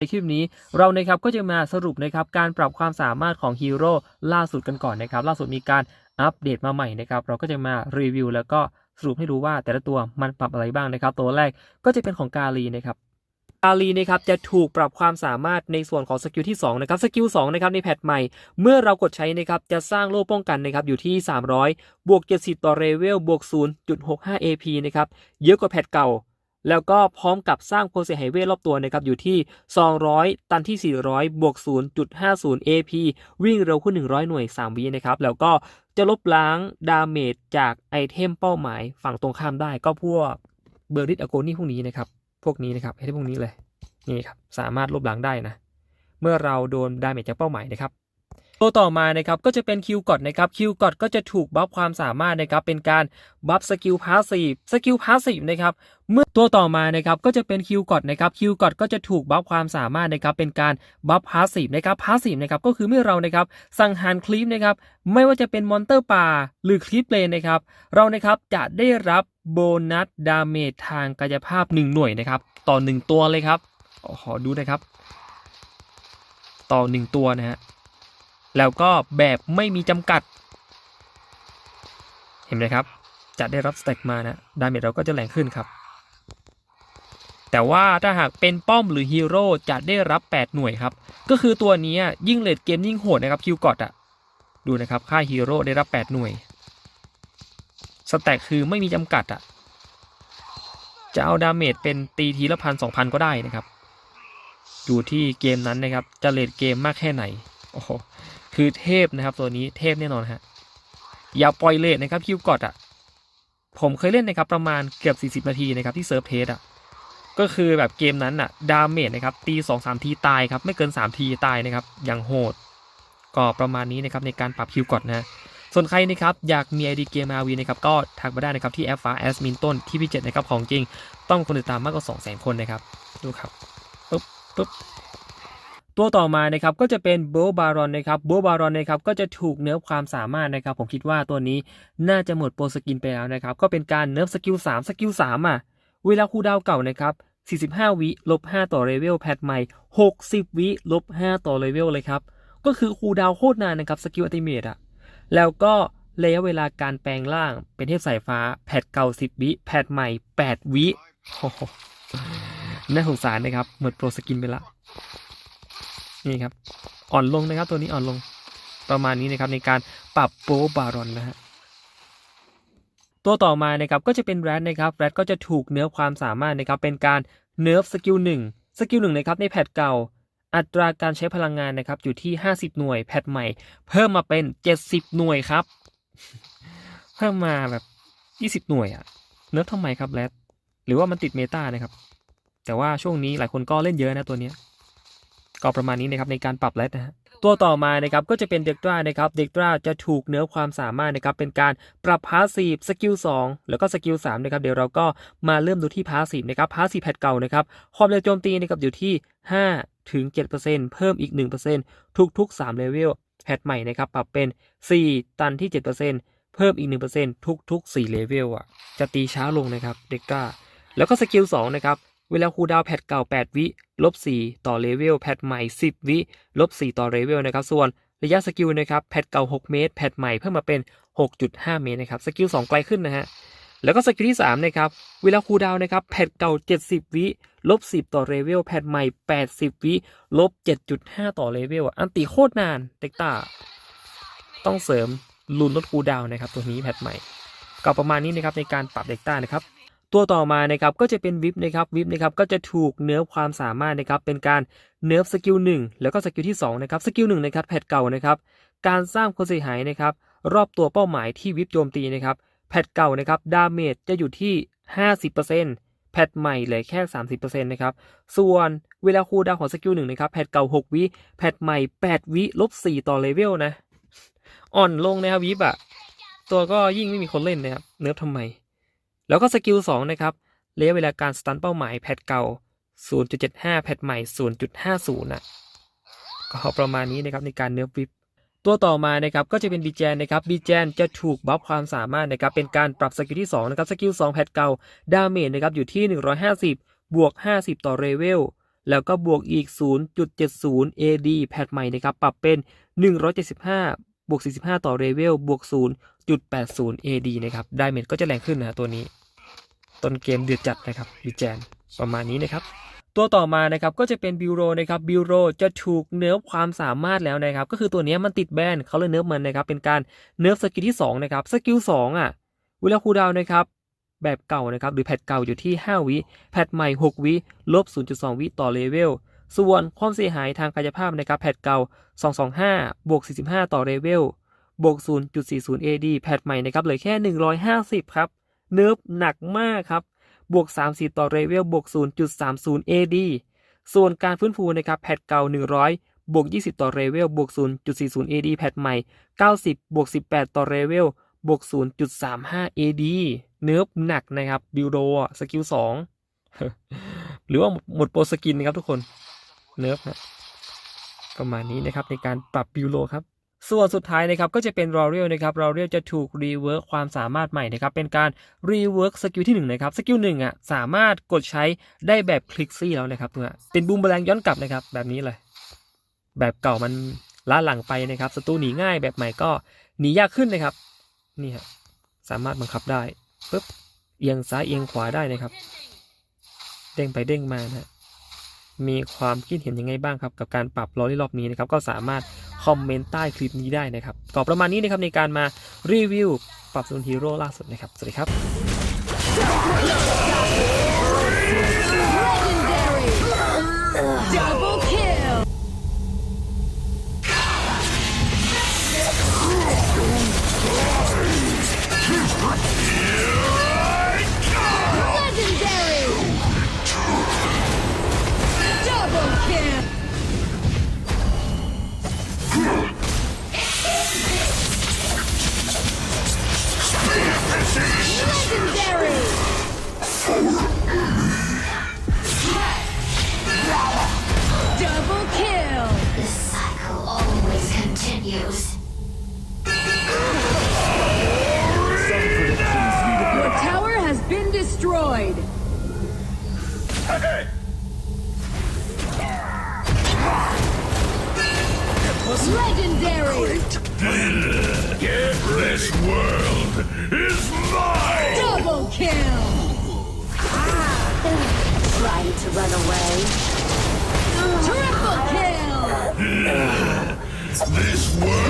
ในคลิปนี้เรานะครับก็จะมาสรุปนะครับการปรับความสามารถของฮีโร่ล่าสุดกันก่อนนะครับ ล่าสุดมีการอัปเดตมาใหม่นะครับ เราก็จะมารีวิวแล้วก็สรุปให้ดูว่าแต่ละตัวมันปรับอะไรบ้างนะครับ ตัวแรกก็จะเป็นของกาลีนะครับกาลีนะครับจะถูกปรับความสามารถในส่วนของสกิลที่2นะครับสกิล2นะครับในแพทใหม่ เมื่อเรากดใช้นะครับจะสร้างโล่ป้องกันนะครับอยู่ที่ 300 บวก 70 ต่อเรเวลบวก 0.65 AP นะครับเยอะกว่าแพทเก่า แล้วก็พร้อมกับสร้างโพเซไฮเวรอบตัวนะครับอยู่ที่ 200 ตันที่ 400 บวก 0.50 AP วิ่งเร็วขึ้น 100 หน่วย 3 วินะครับ แล้วก็จะลบล้างดาเมจจากไอเทมเป้าหมายฝั่งตรงข้ามได้ก็พวกเบอร์ริดอโกนี่พวกนี้นะครับ พวกนี้นะครับไอเทมพวกนี้เลย นี่ครับ สามารถลบล้างได้นะ เมื่อเราโดนดาเมจจากเป้าหมายนะครับ ตัวต่อมานะครับก็จะเป็นคิวกอดนะครับคิวกอดก็จะถูกบัฟความสามารถนะครับเป็นการบัฟสกิลพาสซีฟสกิลพาสซีฟนะครับเมื่อตัวต่อมานะครับก็จะเป็นคิวกอดนะครับคิวกอดก็จะถูกบัฟความสามารถนะครับเป็นการบัฟพาสซีฟนะครับพาสซีฟนะครับก็คือเมื่อเรานะครับสังหารคลิปนะครับไม่ว่าจะเป็นมอนเตอร์ป่าหรือคลิปเลนนะครับเรานะครับจะได้รับโบนัสดาเมจทางกายภาพ 1 หน่วยนะครับต่อ 1 ตัวเลยครับขอดูนะครับ ต่อ 1 ตัวนะฮะ แล้วก็แบบไม่มีจำกัด เห็นไหมครับ จะได้รับสเต็กมานะ ดาเมจเราก็จะแรงขึ้นครับ แต่ว่าถ้าหากเป็นป้อมหรือฮีโร่จะได้รับ 8 หน่วยครับ ก็คือตัวนี้ยิ่งเลดเกมยิ่งโหดนะครับคิวกอดอะดูนะครับค่าฮีโร่ได้รับ 8 หน่วย สแต็กคือไม่มีจำกัดอะจะเอาดาเมจเป็นตีทีละพันสองพันก็ได้นะครับ อยู่ที่เกมนั้นนะครับ จะเลดเกมมากแค่ไหน โอ้โห คือเทพนะครับ ตัวนี้เทพแน่นอนฮะอย่าปล่อยเลทนะครับคิวกอดอะผมเคยเล่นนะครับประมาณเกือบ 40 นาทีนะครับที่เซิร์ฟเทสอะก็คือแบบเกมนั้นอะดาเมจนะครับตี2อสทีตายครับไม่เกิน 3 ทีตายนะครับอย่างโหด ก็ประมาณนี้นะครับในการปรับคิวกอดนะส่วนใครนะครับอยากมีไอดีเกมอาวีนะครับก็ทักมาได้นะครับที่แอปฟ้าแอสมินต้นที่พี่เจ็ดนะครับของจริงต้องคนติดตามมากกว่า2 0 0 0 0 0 คนนะครับดูครับปึ๊บปึ๊บ ตัวต่อมานะครับก็จะเป็นโบบารอนนะครับโบบารอนนะครับก็จะถูกเนิร์ฟความสามารถนะครับ ผมคิดว่าตัวนี้น่าจะหมดโปรสกินไปแล้วนะครับ ก็เป็นการเนิร์ฟสกิล3สกิล3อะ เวลาคูดาวเก่านะครับ45 วิลบ5ต่อเลเวลแพทใหม่ 60 วิลบ5ต่อเลเวลเลยครับ ก็คือคูดาวโคตรนานนะครับสกิลอัติเมตอะแล้วก็ระยะเวลาการแปลงร่างเป็นเทพสายฟ้า แพทเก่า 10 วิแพทใหม่ 8 วิโหน่าสงสารนะครับ หมดโปรสกินไปละ นี่ครับ อ่อนลงนะครับตัวนี้อ่อนลงประมาณนี้นะครับในการปรับโบบารอนนะฮะตัวต่อมานะครับก็จะเป็นแรดนะครับแรดก็จะถูกเนื้อความสามารถนะครับเป็นการเนิร์ฟสกิลหนึ่งสกิลหนึ่งนะครับในแพทเก่า อัตราการใช้พลังงานนะครับอยู่ที่ 50 หน่วยแพทใหม่ เพิ่มมาเป็น 70 หน่วยครับ เพิ่มมาแบบ 20 หน่วยอะเนิร์ฟทำไมครับแรดหรือว่ามันติดเมตานะครับแต่ว่าช่วงนี้หลายคนก็เล่นเยอะนะตัวเนี้ย ก็ประมาณนี้นะครับในการปรับแรดนะฮะตัวต่อมานะครับก็จะเป็นเด็กตรานะครับเด็กตราจะถูกเนื้อความสามารถนะครับเป็นการปรับพาสีฟสกิล2แล้วก็สกิล3นะครับเดี๋ยวเราก็มาเริ่มดูที่พาสีฟนะครับพาสีฟแพทเก่านะครับความเร็วโจมตีนะครับอยู่ที่ 5 ถึง 7%เพิ่มอีก 1%ทุกๆ3เลเวลแพทใหม่นะครับปรับเป็น 4 ตันที่ 7%เพิ่มอีก 1%ทุกๆ4เลเวลอะจะตีช้าลงนะครับเด็กตราแล้วก็สกิล2นะครับ เวลาคูดาวแพทเก่า 8 วิลบ4ต่อเลเวลแพทใหม่ 10 วิลบ4ต่อเลเวลนะครับ ส่วนระยะสกิลนะครับแพทเก่า 6 เมตร แพทใหม่เพิ่มมาเป็น 6.5 เมตรนะครับสกิล 2 ไกลขึ้นนะฮะแล้วก็สกิลที่3นะครับเวลาคูดาวนะครับแพทเก่า 70 วิลบ10 ต่อเลเวลแพทใหม่ 80 วิลบ 7.5 ต่อเลเวลอันตีโคตรนานเด็กตาต้องเสริมลุนลดคูดาวน์นะครับตัวนี้แพทใหม่ก็ประมาณนี้นะครับในการปรับเด็กตานะครับ ตัวต่อมานะครับก็จะเป็นวิปนะครับวิปนะครับก็จะถูกเนื้อความสามารถนะครับเป็นการเนื้อสกิลหนึ่งแล้วก็สกิลที่2นะครับสกิลหนึ่งนะครับแพทเก่านะครับการสร้างความเสียหายนะครับรอบตัวเป้าหมายที่วิปโจมตีนะครับแพทเก่านะครับดาเมจจะอยู่ที่ 50%แพทใหม่เหลือแค่ 30%นะครับส่วนเวลาคูลดาวของสกิลหนึ่งนะครับแพทเก่า 6 วิแพทใหม่ 8 วิลบ4ต่อเลเวลนะอ่อนลงนะครับวิปอะตัวก็ยิ่งไม่มีคนเล่นนะครับเนิร์ฟทำไม แล้วก็สกิล2นะครับระยะเวลาการสตันเป้าหมายแพทเก่า 0.75 แพทใหม่ 0.50นะก็ประมาณนี้นะครับในการเนื้อวิปตัวต่อมานะครับก็จะเป็นบีแจนนะครับบีแจนจะถูกบัฟความสามารถนะครับเป็นการปรับสกิลที่2นะครับสกิล2แพทเก่าดาเมจนะครับอยู่ที่ 150 บวก 50 ต่อเรเวลแล้วก็บวกอีก 0.70 AD แพทใหม่นะครับปรับเป็น 175บวก 45 ต่อเรเวลบวก 0.80 AD นะครับ ดาเมจก็จะแรงขึ้นนะตัวนี้ ต้นเกมเดือดจัดนะครับวิแจนประมาณนี้นะครับ ตัวต่อมานะครับก็จะเป็นบิวโรนะครับบิวโรจะถูกเนิร์ฟความสามารถแล้วนะครับ ก็คือตัวนี้มันติดแบนเขาเลยเนิร์ฟมันนะครับ เป็นการเนิร์ฟสกิลที่2นะครับสกิล2อะเวลาคูดาวน์นะครับแบบเก่านะครับหรือแพทเก่าอยู่ที่ 5 วิ แพทใหม่ 6 วิลบ 0.2 วิต่อเลเวล ส่วนความเสียหายทางกายภาพนะครับแพทเก่า 225 บวก 45 ต่อเลเวล บวก 0.40 AD แพทใหม่นะครับเหลือแค่ 150 ครับ เนิร์ฟหนักมากครับ บวก30ต่อเรเวลบวก 0.30 AD ส่วนการฟื้นฟูนะครับแพทเก่า 100 บวก 20 ต่อเรเวลบวก 0.40 AD แพทใหม่ 90 บวก 18 ต่อเรเวลบวก 0.35 AD เนิร์ฟหนักนะครับบิวโรสกิล 2 หรือว่าหมดโปรสกินนะครับทุกคน เนิร์ฟนะประมาณนี้นะครับในการปรับบิวโรครับ ส่วนสุดท้ายนะครับก็จะเป็นรอเรียลนะครับรอเรียลจะถูกรีเวิร์กความสามารถใหม่นะครับ เป็นการรีเวิร์กสกิลที่1นะครับสกิลหนึ่งอะสามารถกดใช้ได้แบบคลิกซี่แล้วนะครับตัวเป็นบูมแมลงย้อนกลับนะครับ แบบนี้เลย แบบเก่ามันล้าหลังไปนะครับศัตรูหนีง่ายแบบใหม่ก็หนียากขึ้นนะครับนี่ฮะสามารถบังคับได้ปุ๊บเอียงซ้ายเอียงขวาได้นะครับ เด้งไปเด้งมานะฮะมีความคิดเห็นยังไงบ้างครับ กับการปรับล้อรี่รอบนี้นะครับ ก็สามารถ คอมเมนต์ใต้คลิปนี้ได้นะครับก็ประมาณนี้นะครับในการมารีวิวปรับสนุนฮีโร่ล่าสุดนะครับ สวัสดีครับ Legendary! This world is mine! Double kill! Trying to run away. Triple kill! This world